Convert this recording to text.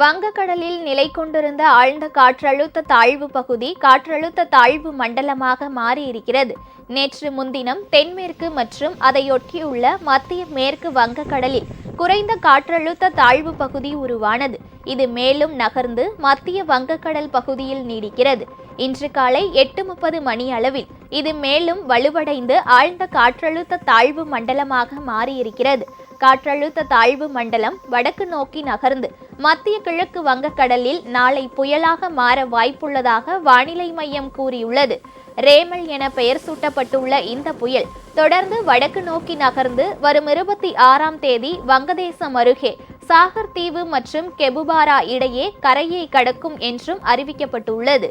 வங்கக்கடலில் நிலை கொண்டிருந்த ஆழ்ந்த காற்றழுத்த தாழ்வு பகுதி காற்றழுத்த தாழ்வு மண்டலமாக மாறியிருக்கிறது. நேற்று முன்தினம் தென்மேற்கு மற்றும் அதையொட்டியுள்ள மத்திய மேற்கு வங்கக்கடலில் குறைந்த காற்றழுத்த தாழ்வு பகுதி உருவானது. இது மேலும் நகர்ந்து மத்திய வங்கக்கடல் பகுதியில் நீடிக்கிறது. இன்று காலை எட்டு முப்பது மணி அளவில் இது மேலும் வலுவடைந்து ஆழ்ந்த காற்றழுத்த தாழ்வு மண்டலமாக மாறியிருக்கிறது. காற்றழுத்த தாழ்வு மண்டலம் வடக்கு நோக்கி நகர்ந்து மத்திய கிழக்கு வங்கக்கடலில் நாளை புயலாக மாற வாய்ப்புள்ளதாக வானிலை மையம் கூறியுள்ளது. ரேமல் என பெயர் சூட்டப்பட்டுள்ள இந்த புயல் தொடர்ந்து வடக்கு நோக்கி நகர்ந்து வரும் இருபத்தி ஆறாம் தேதி வங்கதேசம் அருகே சாகர் தீவு மற்றும் கெபுபாரா இடையே கரையை கடக்கும் என்றும் அறிவிக்கப்பட்டுள்ளது.